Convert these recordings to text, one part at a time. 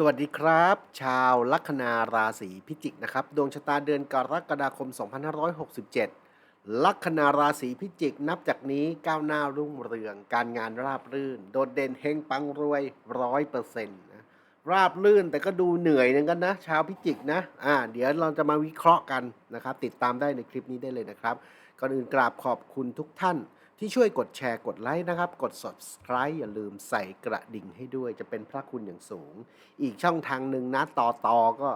สวัสดีครับ ชาวลัคนาราศีพิจิกนะครับ ดวงชะตาเดือนกรกฎาคม 2567 ลัคนาราศีพิจิกนับจากนี้ก้าวหน้ารุ่งเรือง การงานราบรื่น โดดเด่นเฮงปังรวยร้อยเปอร์เซ็นต์นะราบรื่นแต่ก็ดูเหนื่อยเหมือนกันนะ ชาวพิจิกนะอ่าเดี๋ยวเราจะมาวิเคราะห์กันนะครับ ติดตามได้ในคลิปนี้ได้เลยนะครับ ก่อนอื่นกราบขอบคุณทุกท่าน ที่ช่วยกดแชร์กดไลค์นะครับ กด subscribe อย่าลืมใส่กระดิ่งให้ด้วยจะเป็นพระคุณอย่างสูง อีกช่องทางหนึ่งนะต่อต่อก็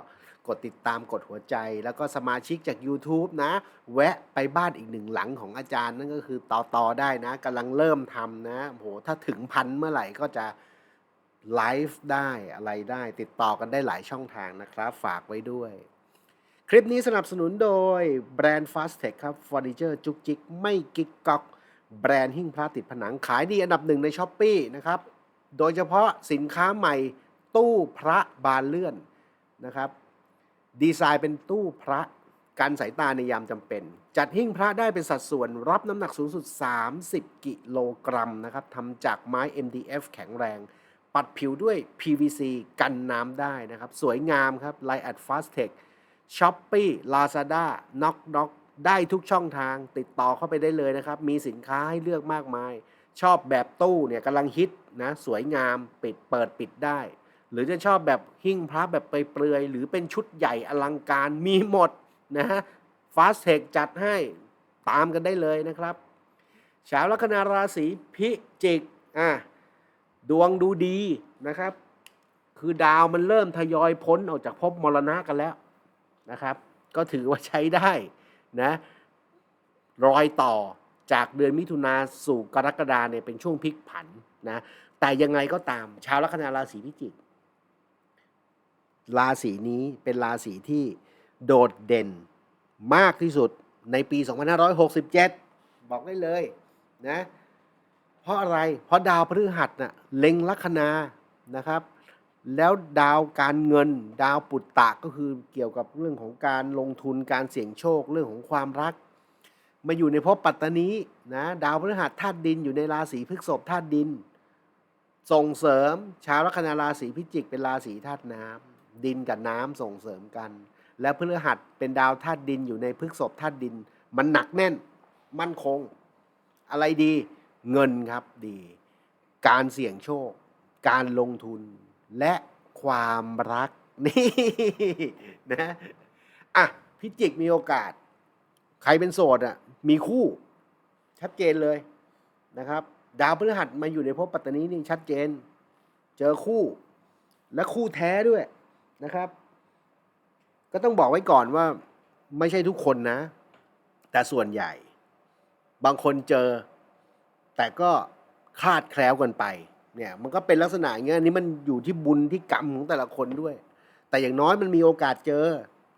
กดติดตามกดหัวใจ แล้วก็สมาชิกจาก YouTube นะ แวะไปบ้านอีกหนึ่งหลังของอาจารย์นั่นก็คือต่อต่อได้นะกำลังเริ่มทำนะโหถ้าถึงพันเมื่อไหร่ก็จะไลฟ์ได้อะไรได้ติดต่อกันได้หลายช่องทางนะครับ ฝากไว้ด้วยคลิปนี้สนับสนุนโดยแบรนด์ Fast Tech ครับเฟอร์นิเจอร์จุกจิก ไม่กิ๊กก๊อก แบรนด์หิ้งพระติดผนังขายดีอันดับหนึ่งในช้อปปีนะครับ โดยเฉพาะสินค้าใหม่ตู้พระบานเลื่อนนะครับ ดีไซน์เป็นตู้พระกันสายตาในยามจำเป็น จัดหิ้งพระได้เป็นสัดส่วนรับน้ำหนักสูงสุด 30 กิโลกรัมนะครับทำจากไม้ MDF แข็งแรง ปัดผิวด้วย PVC กันน้ำได้นะครับ สวยงามครับไลน์แอดฟ ได้ทุกช่องทางติดต่อเข้าไปได้เลยนะครับ มีสินค้าให้เลือกมากมาย ชอบแบบตู้เนี่ยกำลังฮิตนะสวยงามปิดเปิดปิดได้ หรือจะชอบแบบหิ้งพระแบบเปลือย หรือเป็นชุดใหญ่อลังการมีหมดนะฮะฟาสเทคจัดให้ตามกันได้เลยนะครับชาวลัคนาราศีพิจิกอะดวงดูดีนะครับ คือดาวมันเริ่มทยอยพ้นออกจากภพมรณะกันแล้วนะครับ ก็ถือว่าใช้ได้ นะรอยต่อจากเดือนมิถุนาสู่กรกฎาเนี่ยเป็นช่วงพลิกผันนะแต่ยังไงก็ตาม ชาวลัคนาราศีพิจิกราศีนี้เป็นราศีที่โดดเด่นมากที่สุดในปี 2567 บอกได้เลยนะเพราะอะไรเพราะดาวพฤหัสน่ะเล็งลัคนานะครับ แล้วดาวการเงิน ดาวปุตตะก็คือเกี่ยวกับเรื่องของการลงทุนการเสี่ยงโชคเรื่องของความรัก มาอยู่ในภพปัตตานีนะดาวพฤหัสธาตุดินอยู่ในราศีพฤษภธาตุดิน ส่งเสริมชาวลัคนาราศีพิจิกเป็นราศีธาตุน้ำดินกับน้ำส่งเสริมกัน และพฤหัสเป็นดาวธาตุดินอยู่ในพฤษภธาตุดิน มันหนักแน่น มั่นคง อะไรดี เงินครับดี การเสี่ยงโชค การลงทุน และความรักนี่นะอะพิจิกมีโอกาส ใครเป็นโสดอะมีคู่ชัดเจนเลยนะครับ ดาวพฤหัสมาอยู่ในภพปัตตานีนี่ชัดเจน เจอคู่และคู่แท้ด้วยนะครับ ก็ต้องบอกไว้ก่อนว่าไม่ใช่ทุกคนนะ แต่ส่วนใหญ่ บางคนเจอ แต่ก็คลาดแคล้วกันไป เนี่ยมันก็เป็นลักษณะอย่างเงี้ยอันนี้มันอยู่ที่บุญที่กรรมของแต่ละคนด้วย แต่อย่างน้อยมันมีโอกาสเจอ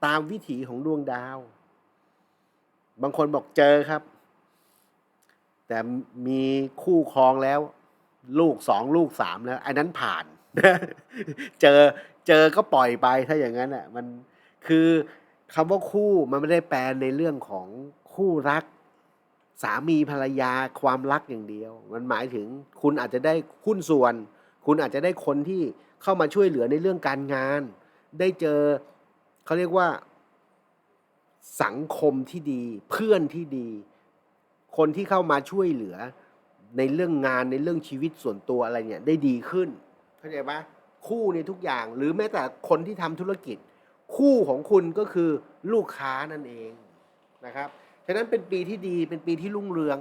ตามวิถีของดวงดาว บางคนบอกเจอครับ แต่มีคู่ครองแล้ว ลูกสองลูกสามแล้วอันนั้นผ่าน เจอเจอก็ปล่อยไปถ้าอย่างนั้นอะมันคือคำว่าคู่มันไม่ได้แปลในเรื่องของคู่รัก สามีภรรยาความรักอย่างเดียว มันหมายถึงคุณอาจจะได้หุ้นส่วน คุณอาจจะได้คนที่เข้ามาช่วยเหลือในเรื่องการงาน ได้เจอเขาเรียกว่า สังคมที่ดี เพื่อนที่ดี คนที่เข้ามาช่วยเหลือ ในเรื่องงานในเรื่องชีวิตส่วนตัวอะไรเนี่ยได้ดีขึ้นเข้าใจปะคู่ในทุกอย่าง หรือแม้แต่คนที่ทำธุรกิจ คู่ของคุณก็คือลูกค้านั่นเองนะครับ ฉะนั้นเป็นปีที่ดีเป็นปีที่รุ่งเรือง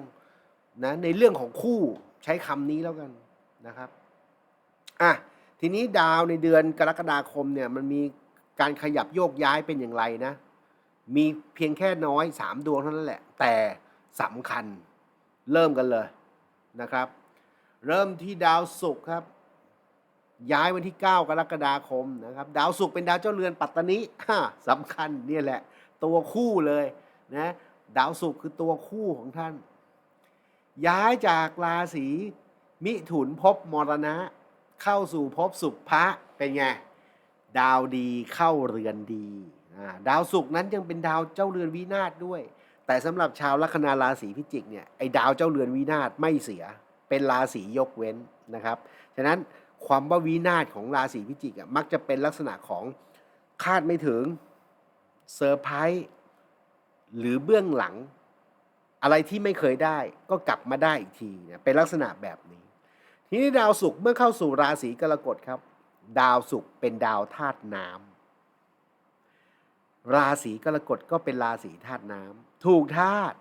นะในเรื่องของคู่ใช้คำนี้แล้วกันนะครับอะทีนี้ดาวในเดือนกรกฎาคมเนี่ยมันมีการขยับโยกย้ายเป็นอย่างไรนะ มีเพียงแค่น้อยสามดวงเท่านั้นแหละ แต่สำคัญเริ่มกันเลยนะครับ เริ่มที่ดาวศุกร์ครับ ย้ายวันที่ 9 กรกฎาคมนะครับ ดาวศุกร์เป็นดาวเจ้าเรือนปัตตานีฮ่าสำคัญเนี่ยแหละ ตัวคู่เลยนะ ดาวศุกร์คือตัวคู่ของท่าน ย้ายจากราศีมิถุนภพมรณะ เข้าสู่ภพสุภะเป็นไง ดาวดีเข้าเรือนดีดาวศุกร์นั้นยังเป็นดาวเจ้าเรือนวินาศด้วย แต่สำหรับชาวลัคนาราศีพิจิกเนี่ยไอ้ดาวเจ้าเรือนวินาศไม่เสีย เป็นราศียกเว้นนะครับฉะนั้นความว่าวินาศของราศีพิจิกอะมักจะเป็นลักษณะของคาดไม่ถึงเซอร์ไพรส์ หรือเบื้องหลัง อะไรที่ไม่เคยได้ ก็กลับมาได้อีกทีเนี่ยเป็นลักษณะแบบนี้ ทีนี้ดาวศุกร์เมื่อเข้าสู่ราศีกรกฎครับ ดาวศุกร์เป็นดาวธาตุน้ำราศีกรกฎก็เป็นราศีธาตุน้ำถูกธาตุ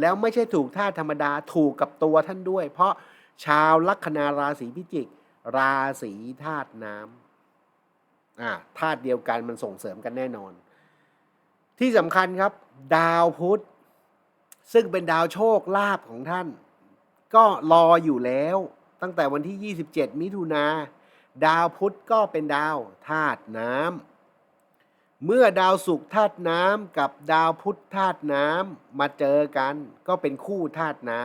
แล้วไม่ใช่ถูกธาตุธรรมดาถูกกับตัวท่านด้วย เพราะชาวลัคนาราศีพิจิก ราศีธาตุน้ำอ่าธาตุเดียวกันมันส่งเสริมกันแน่นอน ที่สำคัญครับ ดาวพุธ ซึ่งเป็นดาวโชคลาภของท่าน ก็รออยู่แล้ว ตั้งแต่วันที่ 27 มิถุนาดาวพุธก็เป็นดาวธาตุน้ำเมื่อดาวศุกร์ธาตุน้ำกับดาวพุธธาตุน้ำมาเจอกัน ก็เป็นคู่ธาตุน้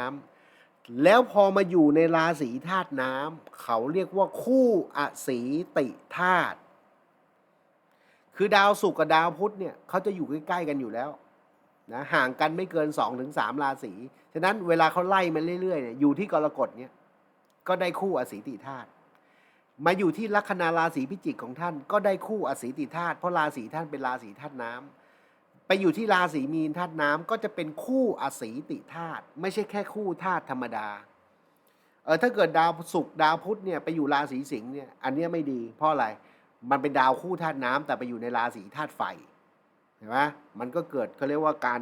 ำแล้วพอมาอยู่ในราศีธาตุน้ำเขาเรียกว่าคู่อสีติธาตุ คือดาวศุกร์กับดาวพุธเนี่ยเขาจะอยู่ใกล้ๆกันอยู่แล้วนะห่างกันไม่เกิน2อถึงสราศีฉะนั้นเวลาเขาไล่มันเรื่อยๆเนี่ยอยู่ที่กรกฎเนี่ยก็ได้คู่อสีติธาตุมาอยู่ที่ลัคนาราศีพิจิกของท่าน ก็ได้คู่อสีติธาตุเพราะราศีท่านเป็นราศีธาตุน้ำไปอยู่ที่ราศีมีนธาตุน้ำก็จะเป็นคู่อสีติธาตุไม่ใช่แค่คู่ธาตุธรรมดาเออถ้าเกิดดาวศุกร์ดาวพุธเนี่ยไปอยู่ราศีสิงห์เนี่ยอันนี้ไม่ดีเพราะอะไร มันเป็นดาวคู่ธาตุน้ำแต่ไปอยู่ในราศีธาตุไฟเห็นไหมมันก็เกิดเขาเรียกว่าการ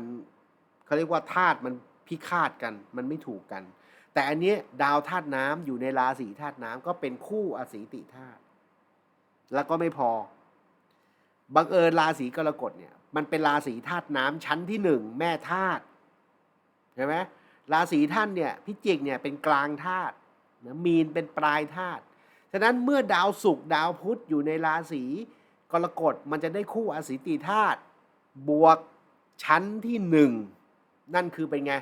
เขาเรียกว่าธาตุมันพิฆาตกัน มันไม่ถูกกัน แต่อันนี้ดาวธาตุน้ำอยู่ในราศีธาตุน้ำก็เป็นคู่อสีติธาตุแล้วก็ไม่พอบังเอิญราศีกรกฎเนี่ยมันเป็นราศีธาตุน้ำชั้นที่หนึ่งแม่ธาตุเห็นไหมราศีท่านเนี่ยพิจิกเนี่ยเป็นกลางธาตุนะมีนเป็นปลายธาตุ ฉะนั้นเมื่อดาวศุกร์ดาวพุธอยู่ในราศีกรกฎมันจะได้คู่อสีติธาตุบวกชั้นที่หนึ่งนั่นคือเป็นไง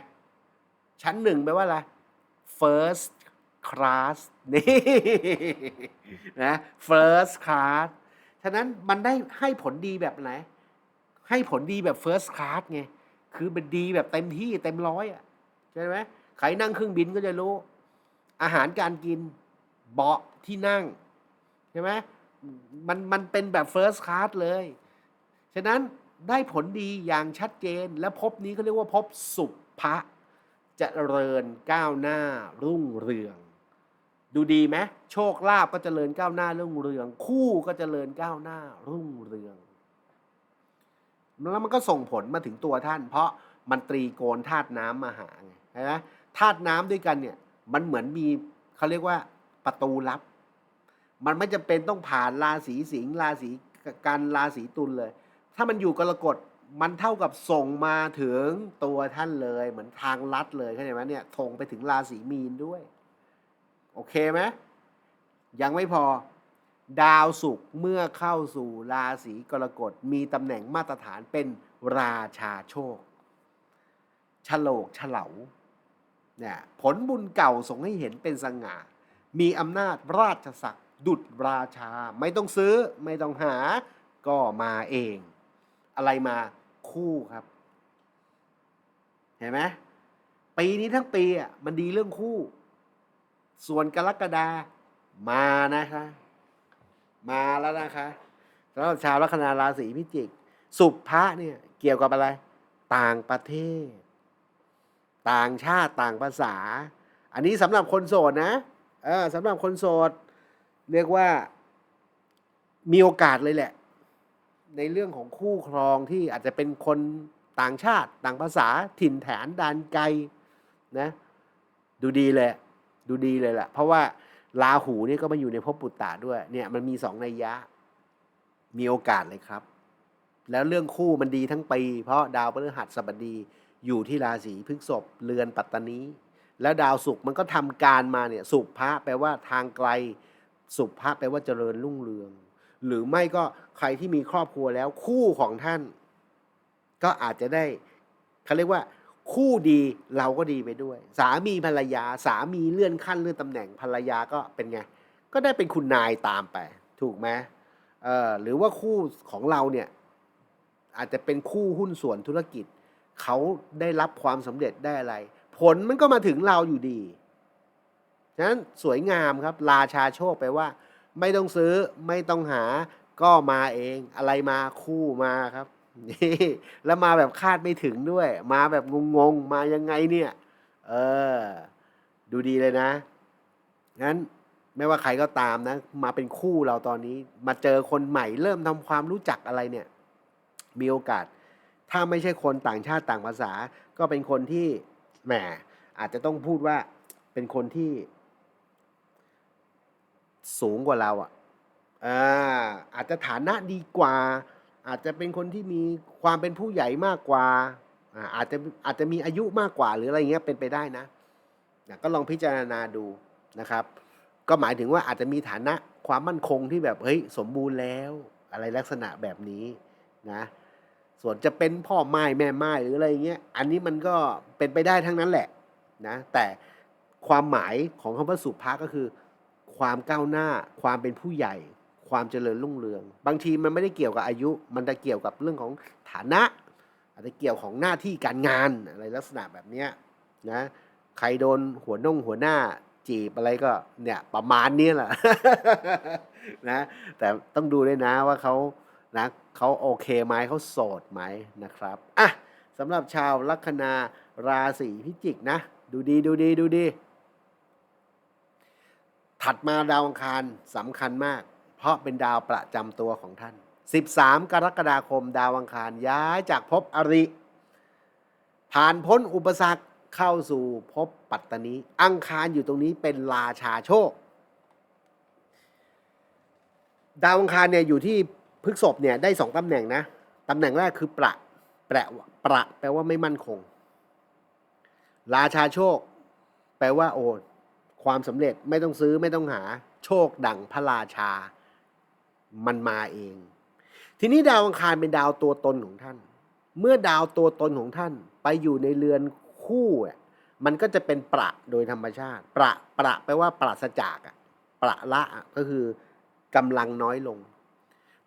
ชั้นหนึ่งแปลว่าอะไร first class นี่นะ first class ฉะนั้นมันได้ให้ผลดีแบบไหน ให้ผลดีแบบ first class ไง คือเป็นดีแบบเต็มที่เต็มร้อยอะ ใช่ไหมใครนั่งเครื่องบินก็จะรู้ อาหารการกิน เบาะที่นั่งใช่ไหมมันมันเป็นแบบ first class เลย ฉะนั้นได้ผลดีอย่างชัดเจนและพบนี้เขาเรียกว่าพบสุภะจะเจริญก้าวหน้ารุ่งเรือง ดูดีไหมโชคลาภก็จเจริญก้าวหน้ารุ่งเรือง คู่ก็จเจริญก้าวหน้ารุ่งเรือง แล้วมันก็ส่งผลมาถึงตัวท่าน เพราะมันตรีโกนธาตุน้ำมาหาไงใช่ไหมธาตุน้ำด้วยกันเนี่ยมันเหมือนมีเขาเรียกว่า ประตูลับ มันไม่จำเป็นต้องผ่านราศีสิงห์ราศีกันราศีตุลเลย ถ้ามันอยู่กรกฎมันเท่ากับส่งมาถึงตัวท่านเลย เหมือนทางลัดเลยเข้าใจไหมเนี่ยทงไปถึงราศีมีนด้วย โอเคไหมยังไม่พอดาวศุกร์เมื่อเข้าสู่ราศีกรกฎมีตำแหน่งมาตรฐานเป็นราชาโชคฉลกฉลาเนี่ยผลบุญเก่าส่งให้เห็นเป็นสง่า มีอำนาจราชศักดิ์ดุจราชา ไม่ต้องซื้อไม่ต้องหา ก็มาเอง อะไรมาคู่ครับ เห็นไหมปีนี้ทั้งปีอะมันดีเรื่องคู่ ส่วนกรกฎามานะคะ มาแล้วนะคะสำหรับชาวลัคนาราศีพิจิก สุภะเนี่ยเกี่ยวกับอะไร ต่างประเทศ ต่างชาติต่างภาษา อันนี้สำหรับคนโสดนะ สำหรับคนโสด เรียกว่ามีโอกาสเลยแหละ ในเรื่องของคู่ครองที่อาจจะเป็นคนต่างชาติ ต่างภาษาถิ่นฐานดานไกลนะดูดีเลย ดูดีเลยแหละเพราะว่าลาหูนี่ก็มาอยู่ในภพปุตตะด้วยเนี่ยมันมีสองนัยยะ มีโอกาสเลยครับ แล้วเรื่องคู่มันดีทั้งปี เพราะดาวพฤหัสบดีอยู่ที่ราศีพฤษภเรือนปัตตานี แล้วดาวศุกมันก็ทำการมาเนี่ยสุภะแปลว่าทางไกล สุภะแปลว่าเจริญรุ่งเรือง หรือไม่ก็ใครที่มีครอบครัวแล้วคู่ของท่าน ก็อาจจะได้เขาเรียกว่า คู่ดีเราก็ดีไปด้วย สามีภรรยา สามีเลื่อนขั้นเลื่อนตำแหน่งภรรยาก็เป็นไง ก็ได้เป็นคุณนายตามไป ถูกไหมเออหรือว่าคู่ของเราเนี่ยอาจจะเป็นคู่หุ้นส่วนธุรกิจ เขาได้รับความสำเร็จได้อะไร ผลมันก็มาถึงเราอยู่ดี ฉะนั้นสวยงามครับ ราชาโชคแปลว่า ไม่ต้องซื้อไม่ต้องหาก็มาเอง อะไรมาคู่มาครับนี่แล้วมาแบบคาดไม่ถึงด้วย มาแบบงงๆ มายังไงเนี่ย เออ ดูดีเลยนะ งั้นไม่ว่าใครก็ตามนะ มาเป็นคู่เราตอนนี้ มาเจอคนใหม่เริ่มทำความรู้จักอะไรเนี่ย มีโอกาส ถ้าไม่ใช่คนต่างชาติต่างภาษา ก็เป็นคนที่ แหมอาจจะต้องพูดว่าเป็นคนที่สูงกว่าเราอะอ่าอาจจะฐานะดีกว่า อาจจะเป็นคนที่มีความเป็นผู้ใหญ่มากกว่าอ่าอาจจะอาจจะมีอายุมากกว่าหรืออะไรเงี้ยเป็นไปได้นะนะก็ลองพิจารณาดูนะครับ ก็หมายถึงว่าอาจจะมีฐานะความมั่นคงที่แบบเฮ้ยสมบูรณ์แล้ว อะไรลักษณะแบบนี้นะ ส่วนจะเป็นพ่อไม้แม่ไม้หรืออะไรเงี้ย อันนี้มันก็เป็นไปได้ทั้งนั้นแหละนะ แต่ความหมายของคำว่าสุภาก็คือ ความก้าวหน้า ความเป็นผู้ใหญ่ ความเจริญรุ่งเรือง บางทีมันไม่ได้เกี่ยวกับอายุ มันจะเกี่ยวกับเรื่องของฐานะ อาจจะเกี่ยวของหน้าที่การงานอะไรลักษณะแบบเนี้ยนะ ใครโดนหัวน่งหัวหน้าจีบอะไรก็เนี่ยประมาณนี้แหละนะ แต่ต้องดูด้วยนะว่าเขา นะเขาโอเคไหมเขาโสดไหมนะครับอะสำหรับชาวลัคนาราศีพิจิกนะ ดูดีดูดีดูดี ถัดมาดาวอังคารสำคัญมาก เพราะเป็นดาวประจำตัวของท่าน 13 กรกฎาคมดาวอังคารย้ายจากภพอริ ผ่านพ้นอุปสรรคเข้าสู่ภพปัตตานีอังคารอยู่ตรงนี้เป็นราชาโชค ดาวอังคารเนี่ยอยู่ที่ พฤกษภเนี่ยได้สองตำแหน่งนะตำแหน่งแรกคือประแปะประ แปลว่าไม่มั่นคง ราชาโชค แปลว่าโอนความสำเร็จไม่ต้องซื้อไม่ต้องหา โชคดังพระราชา มันมาเอง ทีนี้ดาวอังคารเป็นดาวตัวตนของท่าน เมื่อดาวตัวตนของท่าน ไปอยู่ในเรือนคู่อะมันก็จะเป็นประโดยธรรมชาติ ประประแปลว่าปราศจากอะประละอะก็คือกำลังน้อยลง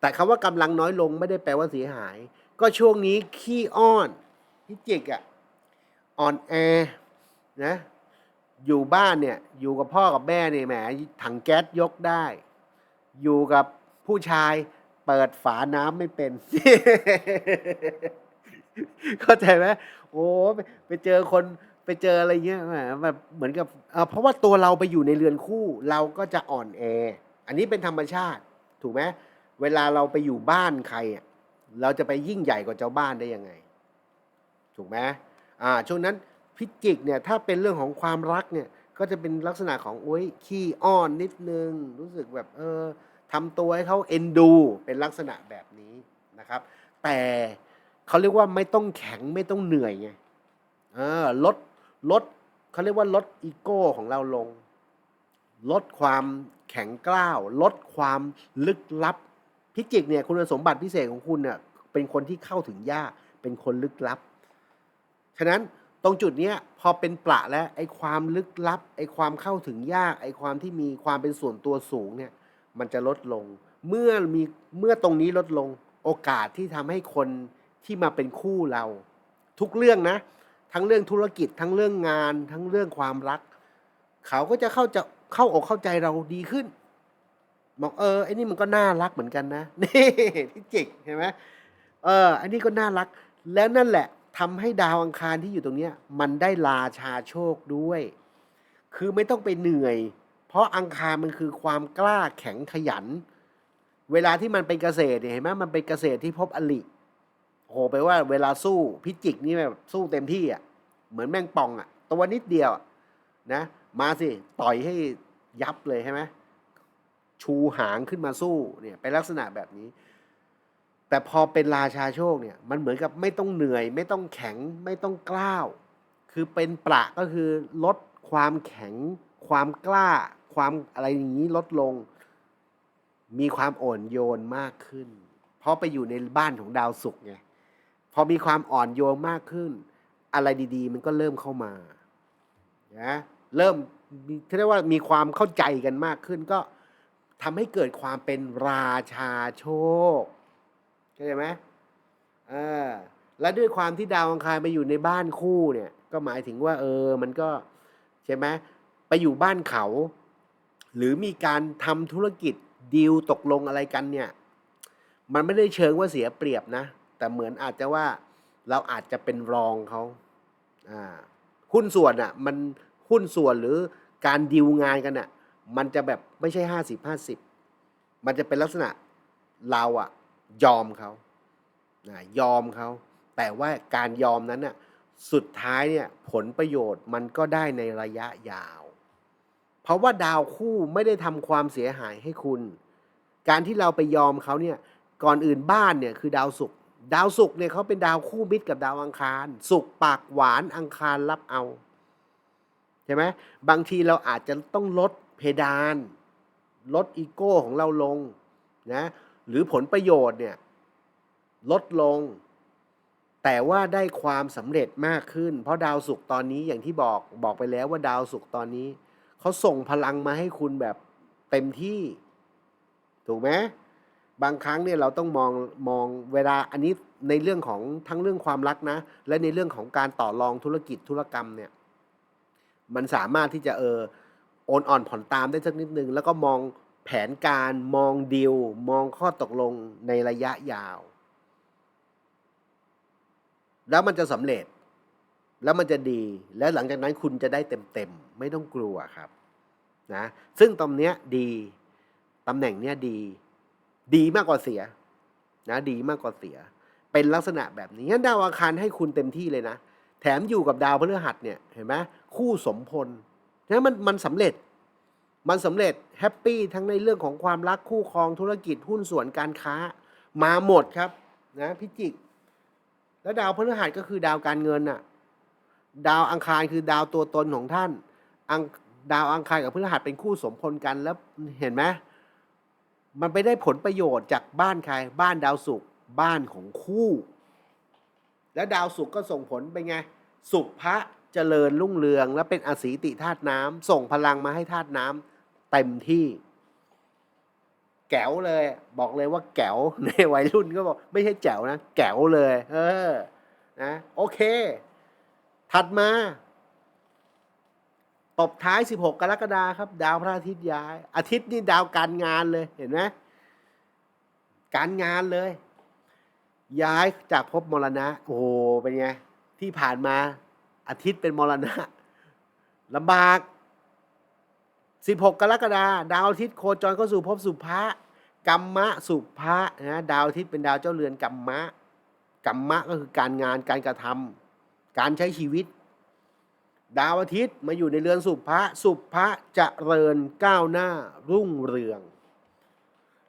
แต่คำว่ากำลังน้อยลงไม่ได้แปลว่าเสียหาย ก็ช่วงนี้ขี้อ้อนพิจิกอะอ่อนแอนะอยู่บ้านเนี่ยอยู่กับพ่อกับแม่เนี่ยแหมถังแก๊สยกได้ อยู่กับผู้ชายเปิดฝาน้ำไม่เป็น เข้าใจไหมโอ้ไปเจอคนไปเจออะไรเงี้ยแหมแบบเหมือนกับเอ่อเพราะว่าตัวเราไปอยู่ในเรือนคู่ เราก็จะอ่อนแอ อันนี้เป็นธรรมชาติ ถูกไหม เวลาเราไปอยู่บ้านใคร เราจะไปยิ่งใหญ่กว่าเจ้าบ้านได้ยังไง ถูกไหมอ่าช่วงนั้นพิจิกเนี่ยถ้าเป็นเรื่องของความรักเนี่ยก็จะเป็นลักษณะของโอ้ยขี้อ้อนนิดนึง รู้สึกแบบเออทำตัวให้เขาเอ็นดู เป็นลักษณะแบบนี้นะครับ แต่เขาเรียกว่าไม่ต้องแข็งไม่ต้องเหนื่อยไงเออลดลดเขาเรียกว่าลดอีโก้ของเราลง ลดความแข็งกล้าว ลดความลึกลับ พิจิกเนี่ยคุณสมบัติพิเศษของคุณเนี่ยเป็นคนที่เข้าถึงยากเป็นคนลึกลับ ฉะนั้นตรงจุดเนี้ยพอเป็นประแล้วไอ้ความลึกลับ ไอ้ความเข้าถึงยาก ไอ้ความที่มีความเป็นส่วนตัวสูงเนี่ยมันจะลดลง เมื่อมีเมื่อตรงนี้ลดลงโอกาสที่ทำให้คนที่มาเป็นคู่เรา ทุกเรื่องนะ ทั้งเรื่องธุรกิจทั้งเรื่องงาน ทั้งเรื่องความรัก เขาก็จะเข้าจะเข้าอกเข้าใจเราดีขึ้น บอกเออไอ้นี่มันก็น่ารักเหมือนกันนะนี่ที่จิกเห็นไหมเอออันนี้ก็น่ารัก แล้วนั่นแหละทำให้ดาวอังคารที่อยู่ตรงเนี้ย มันได้ราชาโชคด้วย คือไม่ต้องไปเหนื่อย เพราะอังคารมันคือความกล้าแข็งขยัน เวลาที่มันเป็นเกษตรเนี่ยเห็นไหมมันเป็นเกษตรที่พบอลิโอ้โหแปลว่าเวลาสู้พิจิกนี่แบบสู้เต็มที่อะเหมือนแมงป่องอะตัวนิดเดียวนะ มาสิ ต่อยให้ยับเลยใช่ไหม ชูหางขึ้นมาสู้เนี่ยเป็นลักษณะแบบนี้ แต่พอเป็นราชาโชคเนี่ยมันเหมือนกับไม่ต้องเหนื่อย ไม่ต้องแข็งไม่ต้องกล้าวคือเป็นประก็คือลดความแข็ง ความกล้า ความอะไรอย่างนี้ลดลง มีความอ่อนโยนมากขึ้น เพราะไปอยู่ในบ้านของดาวศุกร์ไงพอมีความอ่อนโยนมากขึ้น อะไรดีๆ มันก็เริ่มเข้ามานะเริ่มมีเรียกว่ามีความเข้าใจกันมากขึ้นก็ ทำให้เกิดความเป็นราชาโชคเข้าใจไหมเออและด้วยความที่ดาวอังคารไปอยู่ในบ้านคู่เนี่ย ก็หมายถึงว่า เออ มันก็ใช่ไหมไปอยู่บ้านเขา หรือมีการทำธุรกิจดีลตกลงอะไรกันเนี่ย มันไม่ได้เชิงว่าเสียเปรียบนะ แต่เหมือนอาจจะว่าเราอาจจะเป็นรองเขาอ่าหุ้นส่วนอะ่ะ มันหุ้นส่วนหรือการดีลงานกันอะ่ะ มันจะแบบไม่ใช่ห้าสิบห้าสิบมันจะเป็นลักษณะเราอะยอมเขานะยอมเขาแต่ว่าการยอมนั้นน่ะสุดท้ายเนี่ยผลประโยชน์มันก็ได้ในระยะยาว เพราะว่าดาวคู่ไม่ได้ทำความเสียหายให้คุณ การที่เราไปยอมเขาเนี่ยก่อนอื่นบ้านเนี่ยคือดาวศุกร์ดาวศุกร์เนี่ยเขาเป็นดาวคู่มิตรกับดาวอังคารศุกร์ปากหวานอังคารรับเอาใช่ไหมบางทีเราอาจจะต้องลด เพดาน ลดอีโก้ของเราลงนะหรือผลประโยชน์เนี่ยลดลง แต่ว่าได้ความสำเร็จมากขึ้น เพราะดาวศุกร์ตอนนี้อย่างที่บอกบอกไปแล้วว่าดาวศุกร์ตอนนี้เขาส่งพลังมาให้คุณแบบเต็มที่ ถูกไหมบางครั้งเนี่ยเราต้องมองมองเวลาอันนี้ในเรื่องของทั้งเรื่องความรักนะ และในเรื่องของการต่อรองธุรกิจธุรกรรมเนี่ย มันสามารถที่จะเออโอ นอ่อนผ่อนตามได้สักนิดนึง แล้วก็มองแผนการมองดีลมองข้อตกลงในระยะยาว แล้วมันจะสำเร็จ แล้วมันจะดี แล้วหลังจากนั้นคุณจะได้เต็มๆ ไม่ต้องกลัวครับนะซึ่งตรงเนี้ยดีตำแหน่งเนี้ยดี ดีมากกว่าเสียนะดีมากกว่าเสีย เป็นลักษณะแบบนี้งั้นดาวอังคารให้คุณเต็มที่เลยนะ แถมอยู่กับดาวพฤหัสเนี่ยเห็นไหมคู่สมพล นะมันมันสำเร็จ มันสำเร็จแฮปปี้ทั้งในเรื่องของความรักคู่ครองธุรกิจหุ้นส่วนการค้า มาหมดครับนะพิจิก แล้วดาวพฤหัสก็คือดาวการเงินน่ะ ดาวอังคารคือดาวตัวตนของท่านอังดาวอังคารกับพฤหัสเป็นคู่สมพลกันแล้วเห็นไหมมันไปได้ผลประโยชน์จากบ้านใคร บ้านดาวศุกร์บ้านของคู่ แล้วดาวศุกร์ก็ส่งผลไปไง สุภะ เจริญรุ่งเรือง และเป็นอสีติธาตุน้ำส่งพลังมาให้ธาตุน้ำเต็มที่ แก๋วเลย บอกเลยว่าแก๋วในวัยรุ่นก็บอก ไม่ใช่แจ๋วนะ แก๋วเลย เออนะโอเค ถัดมาตบท้าย 16 กรกฎาครับ ดาวพระอาทิตย์ย้าย อาทิตย์นี่ดาวการงานเลยเห็นไหมการงานเลย ย้ายจากภพมรณะ โอ้โหเป็นไง ที่ผ่านมา อาทิตย์เป็นมรณะลำบาก 16 กรกฎาดาวอาทิตย์โคจรเข้าสู่ภพสุภะกัมมะสุภะนะดาวอาทิตย์เป็นดาวเจ้าเรือนกัมมะกัมมะก็คือการงานการกระทำการใช้ชีวิต ดาวอาทิตย์มาอยู่ในเรือนสุภะสุภะจะเริญก้าวหน้ารุ่งเรือง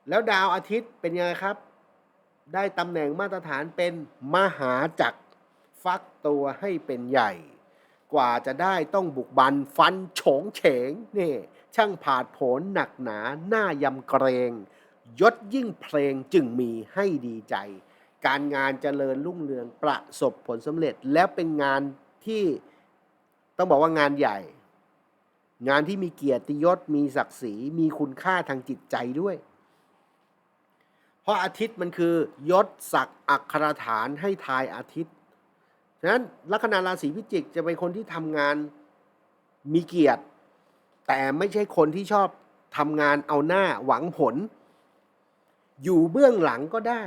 แล้วดาวอาทิตย์เป็นยังไงครับ ได้ตำแหน่งมาตรฐานเป็นมหาจักรฟัก ตัวให้เป็นใหญ่ กว่าจะได้ต้องบุกบันฟันโฉงเฉงนี่ช่างผาดโผนหนักหนาหน้ายำเกรง ยศยิ่งเพลงจึงมีให้ดีใจ การงานเจริญรุ่งเรืองประสบผลสำเร็จและเป็นงานที่ต้องบอกว่างานใหญ่ งานที่มีเกียรติยศมีศักดิ์ศรีมีคุณค่าทางจิตใจด้วย เพราะอาทิตย์มันคือยศศักดิ์อักขรฐานให้ทายอาทิตย์ ฉะนั้นลัคนาราศีพิจิกจะเป็นคนที่ทำงานมีเกียรติ แต่ไม่ใช่คนที่ชอบทำงานเอาหน้าหวังผล อยู่เบื้องหลังก็ได้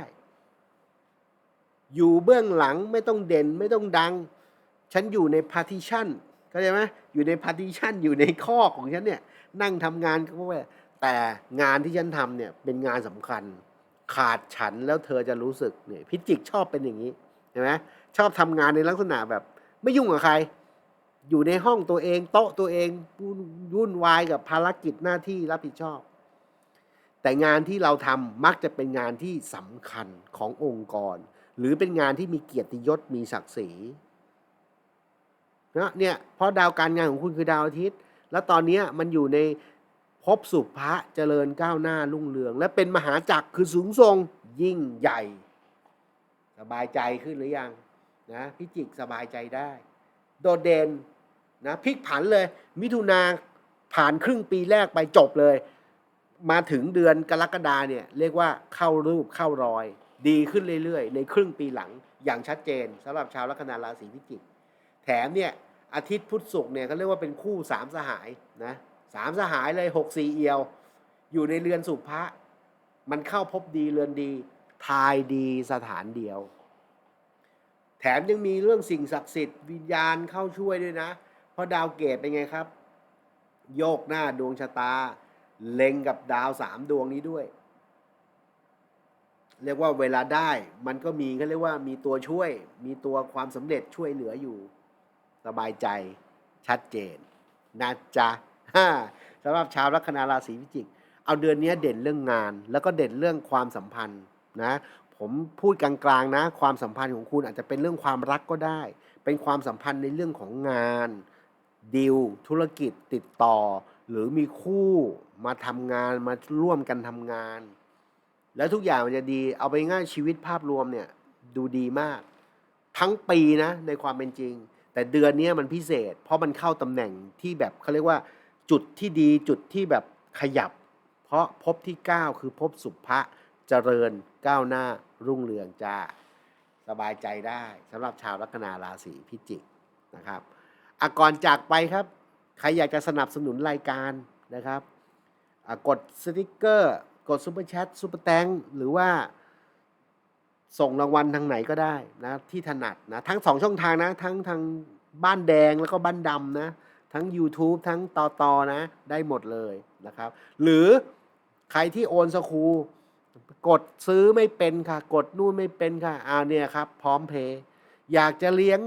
อยู่เบื้องหลังไม่ต้องเด่นไม่ต้องดัง ฉันอยู่ในพาร์ติชันเข้าใจไหมอยู่ในพาร์ติชันอยู่ในข้อของฉันเนี่ยนั่งทำงานก็ว่าแต่งานที่ฉันทำเนี่ยเป็นงานสำคัญ ขาดฉันแล้วเธอจะรู้สึกเนี่ยพิจิกชอบเป็นอย่างนี้เห็นไหม ชอบทำงานในลักษณะแบบ ไม่ยุ่งกับใคร อยู่ในห้องตัวเอง โต๊ะตัวเองวุ่นวายกับภารกิจหน้าที่รับผิดชอบ แต่งานที่เราทำมักจะเป็นงานที่สำคัญขององค์กร หรือเป็นงานที่มีเกียรติยศมีศักดิ์ศรีนะเนี่ยเพราะดาวการงานของคุณคือดาวอาทิตย์ แล้วตอนนี้มันอยู่ในภพสุภะเจริญก้าวหน้ารุ่งเรือง และเป็นมหาจักรคือสูงทรงยิ่งใหญ่ สบายใจขึ้นหรือยัง นะพิจิกสบายใจได้ โดดเด่นนะพลิกผันเลย มิถุนาผ่านครึ่งปีแรกไปจบเลย มาถึงเดือนกรกฎาเนี่ยเรียกว่าเข้ารูปเข้ารอย ดีขึ้นเรื่อยๆ ในครึ่งปีหลังอย่างชัดเจนสำหรับชาวลัคนาราศีพิจิก แถมเนี่ยออาทิตย์พุธศุกร์เนี่ยเขาเรียกว่าเป็นคู่สามสหายนะสามสหายเลยหกสี่เอียว อยู่ในเรือนสุภะมันเข้าพบดีเรือนดี ทายดีสถานเดียว แถมยังมีเรื่องสิ่งศักดิ์สิทธิ์วิญญาณเข้าช่วยด้วยนะ เพราะดาวเกตเป็นไงครับ โยกหน้าดวงชะตา เล็งกับดาวสามดวงนี้ด้วย เรียกว่าเวลาได้มันก็มีเขาเรียกว่ามีตัวช่วย มีตัวความสำเร็จช่วยเหลืออยู่ สบายใจชัดเจนนะจ๊ะสำหรับชาวลัคนาราศีพิจิก เอาเดือนนี้เด่นเรื่องงาน แล้วก็เด่นเรื่องความสัมพันธ์นะ ผมพูดกลางๆนะ ความสัมพันธ์ของคุณอาจจะเป็นเรื่องความรักก็ได้ เป็นความสัมพันธ์ในเรื่องของงานดีลธุรกิจติดต่อ หรือมีคู่มาทำงานมาร่วมกันทำงาน แล้วทุกอย่างมันจะดีเอาไปง่ายชีวิตภาพรวมเนี่ยดูดีมาก ทั้งปีนะในความเป็นจริง แต่เดือนนี้มันพิเศษ เพราะมันเข้าตำแหน่งที่แบบเขาเรียกว่าจุดที่ดีจุดที่แบบขยับ เพราะภพที่ 9 คือภพสุภะเจริญก้าวหน้า รุ่งเรืองจ้าสบายใจได้สำหรับชาวลัคนาราศีพิจิกนะครับอะก่อนจากไปครับ ใครอยากจะสนับสนุนรายการนะครับกดสติกเกอร์ กดซูเปอร์แชทซูเปอร์แตงหรือว่าส่งรางวัลทางไหนก็ได้นะที่ถนัดนะทั้งสองช่องทางนะทั้งทางบ้านแดงแล้วก็บ้านดำนะทั้ง YouTube ทั้งตอตอนะได้หมดเลยนะครับ หรือใครที่โอนสคู กดซื้อไม่เป็นค่ะ กดนู่นไม่เป็นค่ะอ่าเนี่ยครับ พร้อมเพย์อยากจะเลี้ยง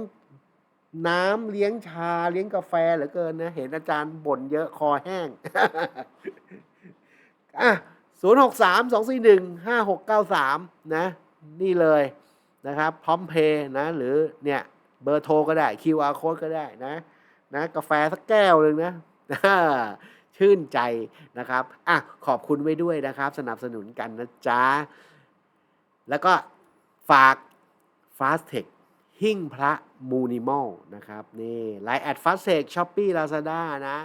น้ำเลี้ยงชาเลี้ยงกาแฟเหลือเกินนะเห็นอาจารย์บ่นเยอะคอแห้งอะศูนย์หกสามสองสี่หนึ่งห้าหกเก้าสามนะ นี่เลยนะครับ พร้อมเพย์นะ หรือเนี่ยเบอร์โทรก็ได้ QR code ก็ได้นะ นะ กาแฟสักแก้วหนึ่งนะ ชื่นใจนะครับอะขอบคุณไว้ด้วยนะครับ สนับสนุนกันนะจ๊ะ แล้วก็ฝาก Fast Tech หิ้งพระมูนิมอลนะครับนี่ไลน์แอด Fast Tech Shopee Lazada นะ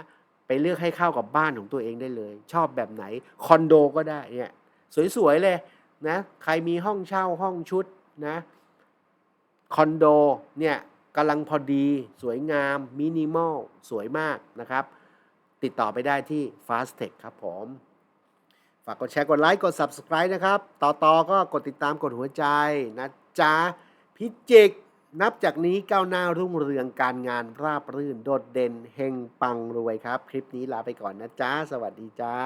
ไปเลือกให้เข้ากับบ้านของตัวเองได้เลย ชอบแบบไหน คอนโดก็ได้เนี่ยสวย ๆ เลยนะ ใครมีห้องเช่าห้องชุดนะ คอนโดเนี่ยกำลังพอดี สวยงาม มินิมอล สวยมากนะครับ ติดต่อไปได้ที่ Fast Tech ครับผม ฝากกดแชร์กดไลค์กด Subscribe นะครับ ต่อต่อก็กดติดตามกดหัวใจนะจ๊ะพิจิก นับจากนี้ก้าวหน้ารุ่งเรืองการงานราบรื่น โดดเด่นเฮงปังรวยครับ คลิปนี้ลาไปก่อนนะจ๊ะ สวัสดีจ้า